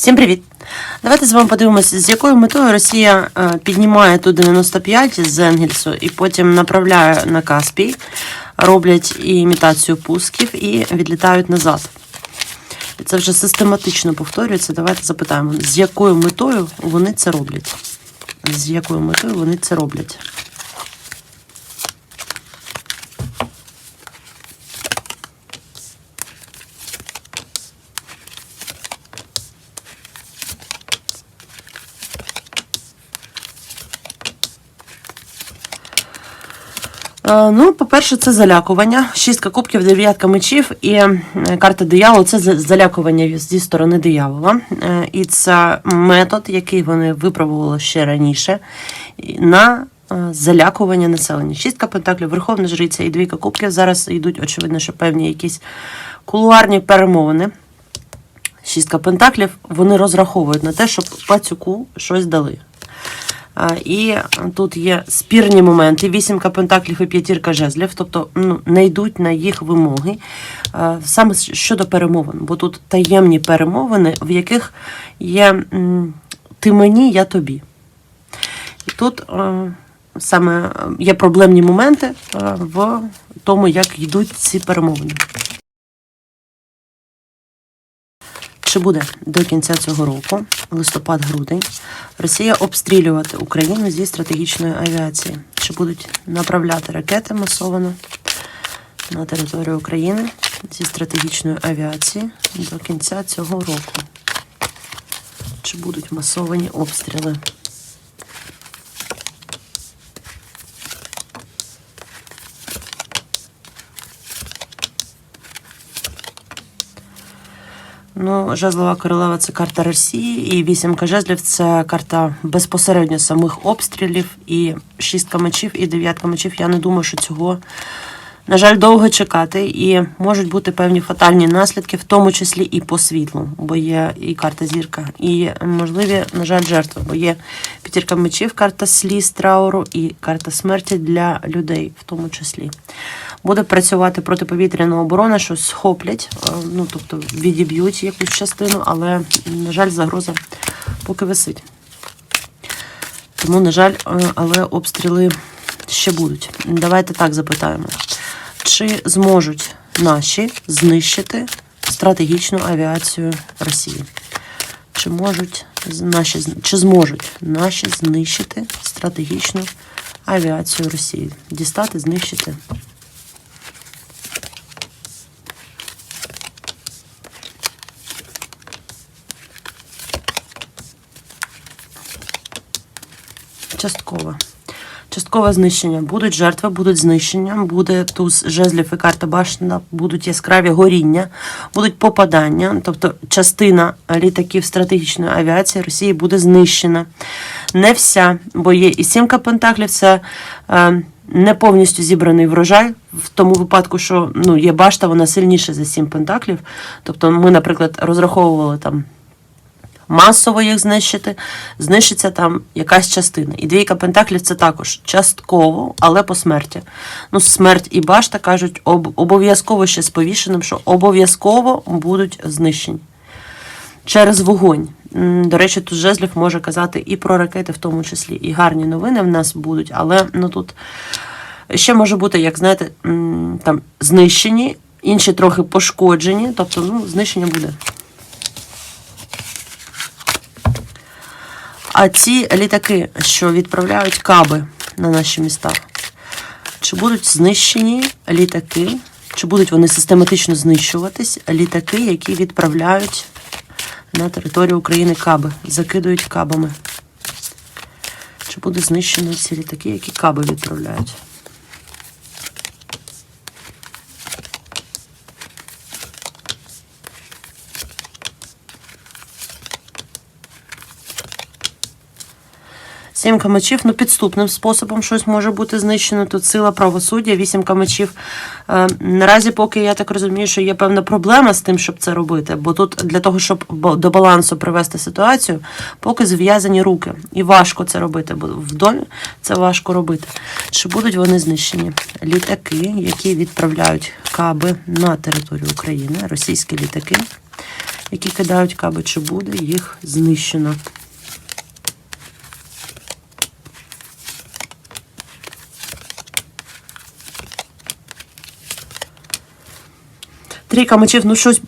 Всім привіт! Давайте з вами подивимося, з якою метою Росія е, піднімає Ту-95 з Енгельсу і потім направляє на Каспій, роблять імітацію пусків і відлітають назад. І це вже систематично повторюється. Давайте запитаємо, з якою метою вони це роблять. З якою метою вони це роблять? Ну, по-перше, це залякування. Шістка кубків, дев'ятка мечів і е, карта диявола це залякування зі сторони диявола. Е, І це метод, який вони випробували ще раніше на е, залякування населення. Шістка пентаклів, верховна жриця і двійка кубків. Зараз йдуть, очевидно, що певні якісь кулуарні перемовини. Шістка пентаклів вони розраховують на те, щоб пацюку щось дали. І тут є спірні моменти: вісімка пентаклів і п'ятірка жезлів, тобто ну, не йдуть на їх вимоги саме щодо перемовин, бо тут таємні перемовини, в яких є ти мені, я тобі. І тут е, саме е, є проблемні моменти е, в тому, як йдуть ці перемовини. Чи буде до кінця цього року, листопад-грудень, Росія обстрілювати Україну зі стратегічної авіації? Чи будуть направляти ракети масовано на територію України зі стратегічної авіації до кінця цього року? Чи будуть масовані обстріли? Ну, жезлова королева це карта Росії, і вісімка жезлів це карта безпосередньо самих обстрілів, і шістка мечів, і дев'ятка мечів. Я не думаю, що цього, на жаль, довго чекати. І можуть бути певні фатальні наслідки, в тому числі і по світлу, бо є і карта зірка, і можливі, на жаль, жертви, бо є п'ятірка мечів, карта сліз, трауру і карта смерті для людей, в тому числі буде працювати протиповітряна оборона, щось схоплять, е, ну тобто відіб'ють якусь частину, але, на жаль, загроза поки висить. Тому, на жаль, е, але обстріли ще будуть. Давайте так запитаємо: чи зможуть наші знищити стратегічну авіацію Росії? Чи можуть наші чи зможуть наші знищити стратегічну авіацію Росії? Дістати, знищити? Частково. Часткове знищення. Будуть жертви, будуть знищення, буде туз жезлів і карта башня, будуть яскраві горіння, будуть попадання. Тобто частина літаків стратегічної авіації Росії буде знищена. Не вся, бо є і сімка пентаклів, це е, не повністю зібраний врожай. В тому випадку, що ну, є башта, вона сильніша за сім пентаклів. Тобто ми, наприклад, розраховували там масово їх знищити, знищиться там якась частина. І двійка пентаклів це також частково, але по смерті. Ну, смерть і башта кажуть об, обов'язково ще з повішеним, що обов'язково будуть знищені. Через вогонь. До речі, тут жезлів може казати і про ракети, в тому числі. І гарні новини в нас будуть, але ну тут ще може бути, як знаєте, там знищені, інші трохи пошкоджені, тобто ну, знищення буде. А ці літаки, що відправляють каби на наші міста, чи будуть знищені літаки, чи будуть вони систематично знищуватись, літаки, які відправляють на територію України каби, закидують кабами? Чи будуть знищені ці літаки, які каби відправляють? Сімка мечів, ну підступним способом щось може бути знищено. Тут сила правосуддя, вісімка мечів. Е, наразі, поки я так розумію, що є певна проблема з тим, щоб це робити. Бо тут для того, щоб до балансу привести ситуацію, поки зв'язані руки. І важко це робити, бо вдоль це важко робити. Чи будуть вони знищені? Літаки, які відправляють каби на територію України, російські літаки, які кидають каби, чи буде їх знищено. Трійка мечів, ну щось,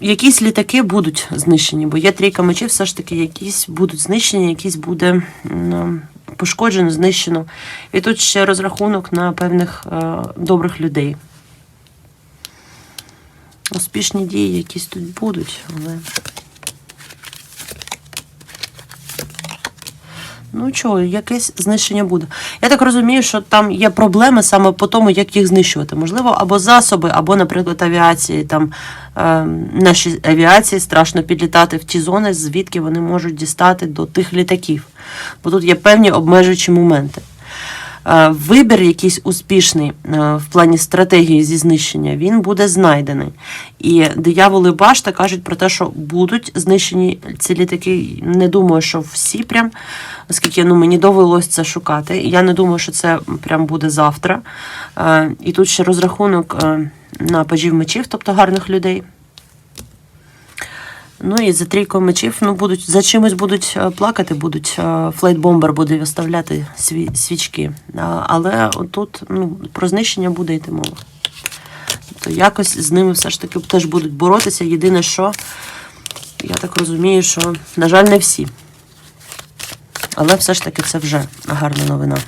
якісь літаки будуть знищені, бо є трійка мечів, все ж таки, якісь будуть знищені, якісь буде ну, пошкоджено, знищено. І тут ще розрахунок на певних е, добрих людей. Успішні дії якісь тут будуть, але. Ну чого, якесь знищення буде. Я так розумію, що там є проблеми саме по тому, як їх знищувати. Можливо, або засоби, або, наприклад, авіації. Там е, нашій авіації страшно підлітати в ті зони, звідки вони можуть дістати до тих літаків. Бо тут є певні обмежуючі моменти. Вибір якийсь успішний в плані стратегії зі знищення, він буде знайдений. І дияволи башта кажуть про те, що будуть знищені ці літаки. Не думаю, що всі прям, оскільки ну, мені довелось це шукати. Я не думаю, що це прям буде завтра. І тут ще розрахунок на пажів мечів, тобто гарних людей. Ну і за трійкою мечів ну, будуть, за чимось будуть е, плакати, будуть флейтбомбер буде виставляти сві, свічки. Але тут ну, про знищення буде йти мова. Тобто якось з ними все ж таки теж будуть боротися. Єдине, що я так розумію, що, на жаль, не всі. Але все ж таки це вже гарна новина.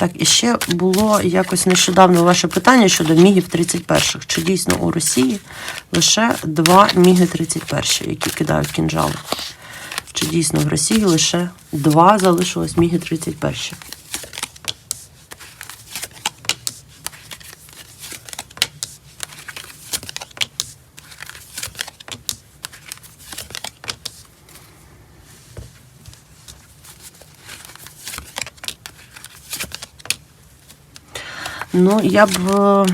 Так, і ще було якось нещодавно ваше питання щодо мігів 31-х. Чи дійсно у Росії лише два міги 31 які кидають кінжали? Чи дійсно в Росії лише два залишилось міги 31 Ну, я б. е,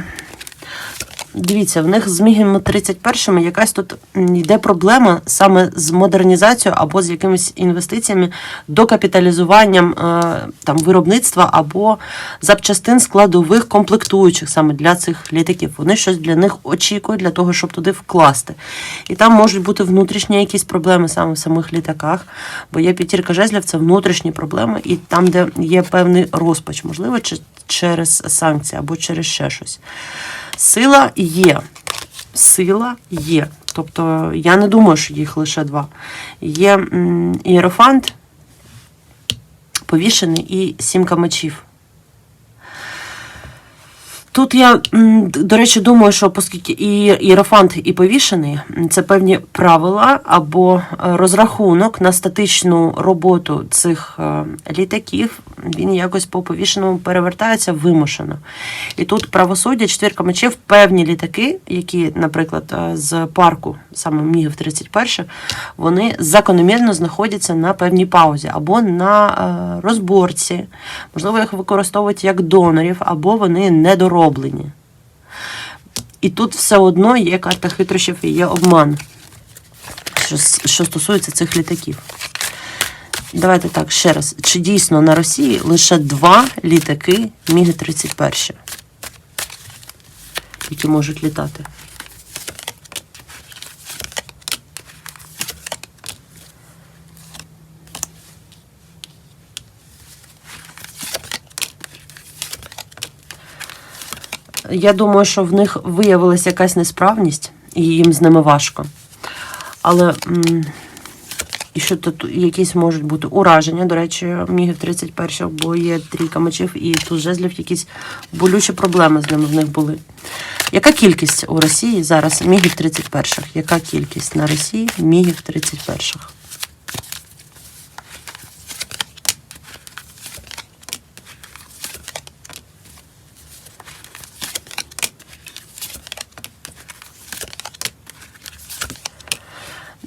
Дивіться, в них з Мігами 31 якась тут йде проблема саме з модернізацією або з якимись інвестиціями, докапіталізуванням е, там, виробництва або запчастин складових комплектуючих саме для цих літаків. Вони щось для них очікують для того, щоб туди вкласти. І там можуть бути внутрішні якісь проблеми саме в самих літаках, бо є п'ятірка жезлів, це внутрішні проблеми, і там, де є певний розпач, можливо, чи через санкції або через ще щось. Сила є. Сила є. Тобто я не думаю, що їх лише два. Є ієрофант, повішений і сімка мечів. Тут я, до речі, думаю, що оскільки і іерофант, і повішений, це певні правила або е, розрахунок на статичну роботу цих е, літаків. Він якось по повішеному перевертається вимушено. І тут правосуддя, четвірка мечів, певні літаки, які, наприклад, е, з парку, саме Мігів 31, вони закономірно знаходяться на певній паузі або на розборці. Можливо, їх використовують як донорів, або вони недороблені. І тут все одно є карта хитрощів і є обман, що, що стосується цих літаків. Давайте так, ще раз. Чи дійсно на Росії лише два літаки Міги 31, які можуть літати? Я думаю, що в них виявилася якась несправність, і їм з ними важко. Але і що тут якісь можуть бути ураження, до речі, мігів 31, бо є трійка мечів і тут жезлів якісь болючі проблеми з ними в них були. Яка кількість у Росії зараз мігів 31? Яка кількість на Росії мігів 31?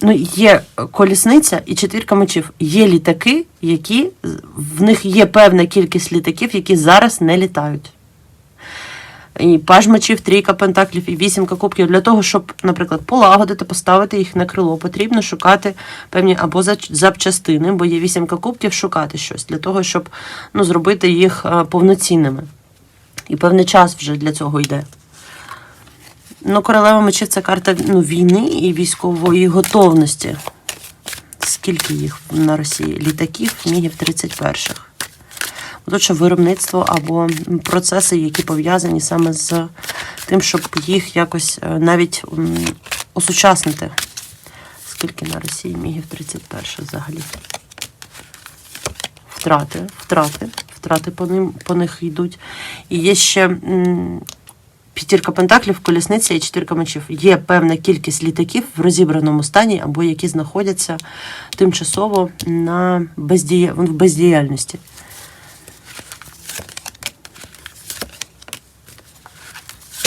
Ну, є колісниця і четвірка мечів. Є літаки, які в них є певна кількість літаків, які зараз не літають. І паж мечів, трійка пентаклів і вісімка кубків. Для того, щоб, наприклад, полагодити, поставити їх на крило, потрібно шукати певні або запчастини, бо є вісімка кубків, шукати щось для того, щоб ну, зробити їх е, повноцінними. І певний час вже для цього йде. Ну, королева мечів це карта ну, війни і військової готовності. Скільки їх на Росії? Літаків, мігів 31-х. Тут що виробництво або процеси, які пов'язані саме з тим, щоб їх якось е, навіть осучаснити. Скільки на Росії мігів 31 взагалі? Втрати, втрати, втрати по, ним, по них йдуть. І є ще п'ятірка пентаклів, колісниця і чотирка мечів. Є певна кількість літаків в розібраному стані, або які знаходяться тимчасово на бездія... в бездіяльності.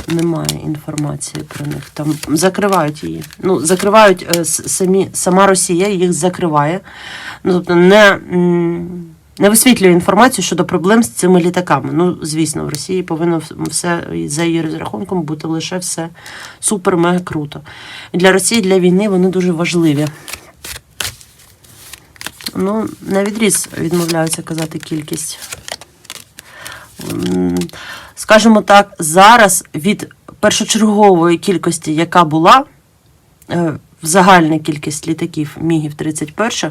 Немає інформації про них. Там закривають її. Ну, закривають е, самі, сама Росія їх закриває. Ну, тобто не, не висвітлює інформацію щодо проблем з цими літаками. Ну, звісно, в Росії повинно все за її розрахунком бути лише все супер-мега круто. Для Росії, для війни вони дуже важливі. Ну, на відріз відмовляються казати кількість. Скажімо так, зараз від першочергової кількості, яка була, е, в загальна кількість літаків Мігів 31-х, е,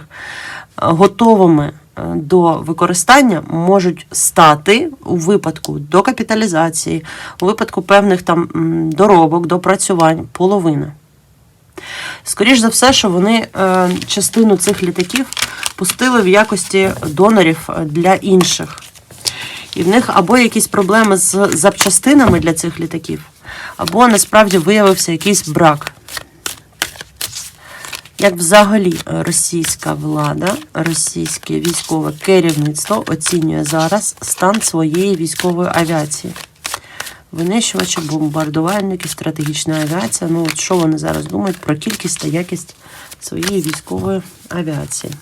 готовими е, до використання можуть стати у випадку докапіталізації, у випадку певних там доробок, допрацювань, половина. Скоріш за все, що вони е, частину цих літаків пустили в якості донорів е, для інших. І в них або якісь проблеми з запчастинами для цих літаків, або насправді виявився якийсь брак. Як взагалі російська влада, російське військове керівництво оцінює зараз стан своєї військової авіації? Винищувачі, бомбардувальники, стратегічна авіація. Ну, от що вони зараз думають про кількість та якість своєї військової авіації?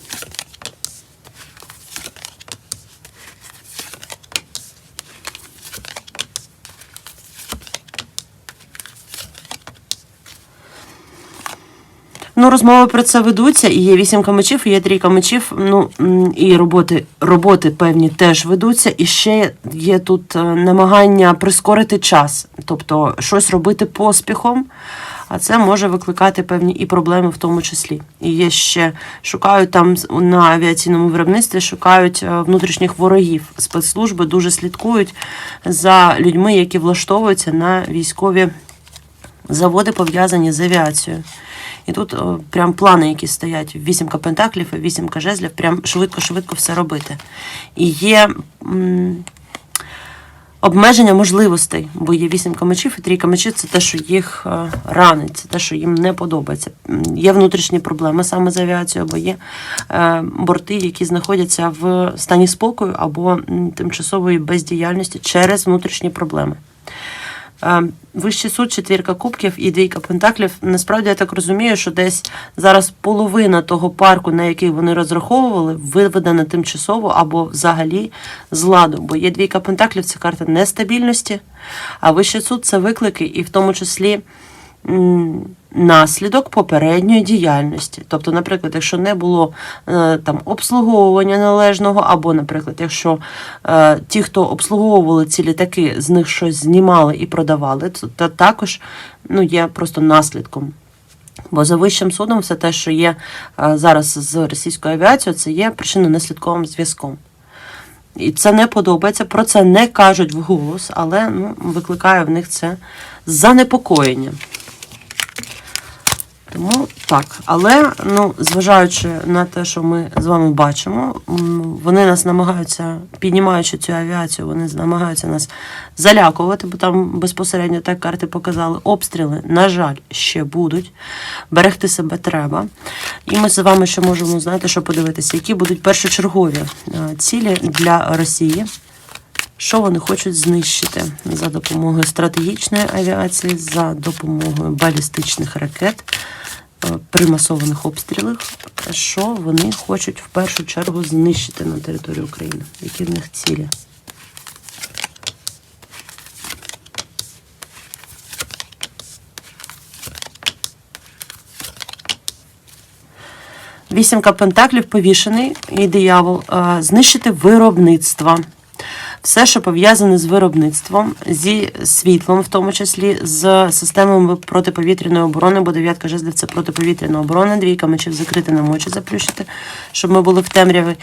Розмови про це ведуться, і є вісімка мечів, і є трійка мечів. Ну і роботи, роботи певні теж ведуться. І ще є тут е, намагання прискорити час, тобто щось робити поспіхом. А це може викликати певні і проблеми в тому числі. І є ще шукають там на авіаційному виробництві, шукають е, внутрішніх ворогів. Спецслужби дуже слідкують за людьми, які влаштовуються на військові заводи пов'язані з авіацією. І тут о, прям плани, які стоять вісімка пентаклів і вісімка жезлів, прям швидко-швидко все робити. І є м, обмеження можливостей, бо є вісімка мечів і трійка мечів це те, що їх е, ранить, це те, що їм не подобається. Є внутрішні проблеми саме з авіацією, бо є е, борти, які знаходяться в стані спокою або тимчасової бездіяльності через внутрішні проблеми. Е, Вищий суд, четвірка кубків і двійка пентаклів. Насправді я так розумію, що десь зараз половина того парку, на який вони розраховували, виведена тимчасово або взагалі з ладу. Бо є двійка пентаклів, це карта нестабільності, а вищий суд це виклики, і в тому числі наслідок попередньої діяльності. Тобто, наприклад, якщо не було е, там обслуговування належного, або, наприклад, якщо е, ті, хто обслуговували ці літаки, з них щось знімали і продавали, то, також ну, є просто наслідком. Бо за вищим судом все те, що є е, зараз з російською авіацією, це є причинно-наслідковим зв'язком. І це не подобається, про це не кажуть вголос, але ну, викликає в них це занепокоєння. Тому так, але ну, зважаючи на те, що ми з вами бачимо, вони нас намагаються, піднімаючи цю авіацію, вони намагаються нас залякувати, бо там безпосередньо так карти показали. Обстріли, на жаль, ще будуть. Берегти себе треба. І ми з вами ще можемо знаєте, що подивитися, які будуть першочергові е, цілі для Росії. Що вони хочуть знищити за допомогою стратегічної авіації, за допомогою балістичних ракет при масованих обстрілах? Що вони хочуть в першу чергу знищити на території України? Які в них цілі? Вісімка пентаклів повішений і диявол. е, Знищити виробництва. Все, що пов'язане з виробництвом, зі світлом, в тому числі з системами протиповітряної оборони, бо дев'ятка жезлів це протиповітряна оборона, двійка мечів закрити нам очі заплющити, щоб ми були в темряві.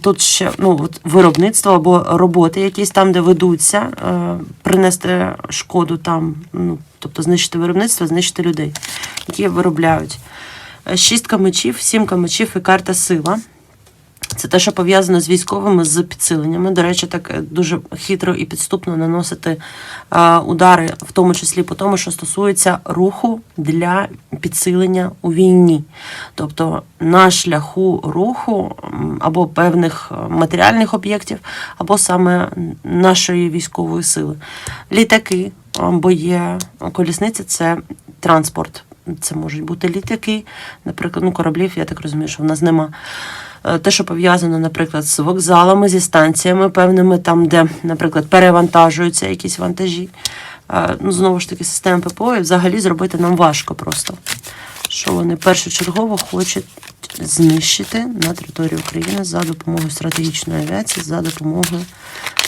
Тут ще ну, от виробництво або роботи якісь там, де ведуться, е, принести шкоду там, ну, тобто знищити виробництво, знищити людей, які виробляють. Е, Шістка мечів, сімка мечів і карта сила. Це те, що пов'язано з військовими, з підсиленнями. До речі, так е, дуже хитро і підступно наносити удари, в тому числі по тому, що стосується руху для підсилення у війні. Тобто на шляху руху або певних е, матеріальних об'єктів, або саме нашої військової сили. Літаки, бо є колісниці це транспорт. Це можуть бути літаки, наприклад, ну, кораблів, я так розумію, що в нас нема. Е, Те, що пов'язано, наприклад, з вокзалами, зі станціями певними, там, де, наприклад, перевантажуються якісь вантажі. Е, Ну, знову ж таки, система ППО і взагалі зробити нам важко просто. Що вони першочергово хочуть знищити на території України за допомогою стратегічної авіації, за допомогою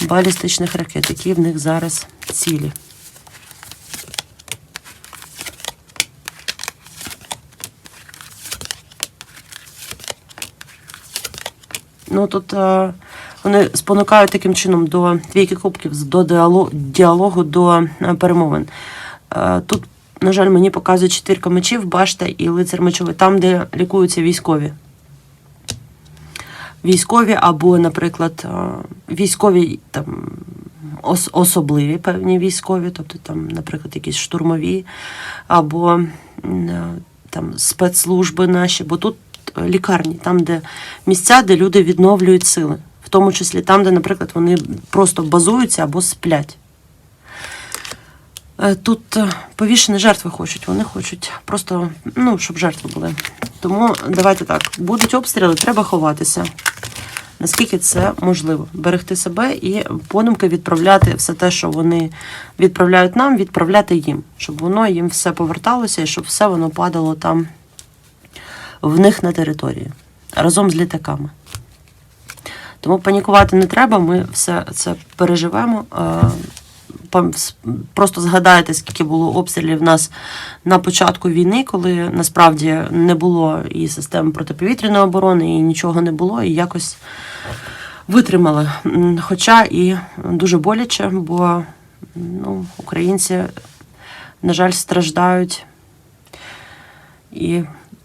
балістичних ракет, які в них зараз цілі. Ну тут е, вони спонукають таким чином до двійки кубків, до діалогу, до е, перемовин. Е, тут, на жаль, мені показують чотирка мечів, башта і лицар мечовий, там, де лікуються військові. Військові або, наприклад, військові там ос- особливі певні військові, тобто там, наприклад, якісь штурмові, або там спецслужби наші, бо тут лікарні, там, де місця, де люди відновлюють сили, в тому числі там, де, наприклад, вони просто базуються або сплять. Е, Тут е, повішені жертви хочуть. Вони хочуть просто, ну, щоб жертви були. Тому давайте так: будуть обстріли, треба ховатися. Наскільки це можливо, берегти себе і подумки відправляти все те, що вони відправляють нам, відправляти їм, щоб воно їм все поверталося і щоб все воно падало там в них на території разом з літаками. Тому панікувати не треба, ми все це переживемо. Е, Просто згадайте, скільки було обстрілів в нас на початку війни, коли насправді не було і системи протиповітряної оборони, і нічого не було, і якось витримали. Хоча і дуже боляче, бо ну, українці, на жаль, страждають. І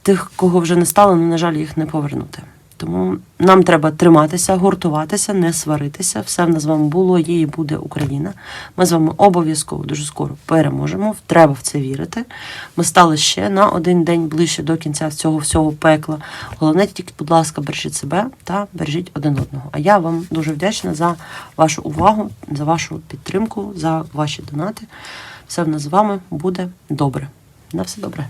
тих, кого вже не стало, ну, на жаль, їх не повернути. Тому нам треба триматися, гуртуватися, не сваритися. Все в нас з вами було, є і буде Україна. Ми з вами обов'язково дуже скоро переможемо. Треба в це вірити. Ми стали ще на один день ближче до кінця цього всього пекла. Головне, тільки, будь ласка, бережіть себе та бережіть один одного. А я вам дуже вдячна за вашу увагу, за вашу підтримку, за ваші донати. Все в нас з вами буде добре. На все добре.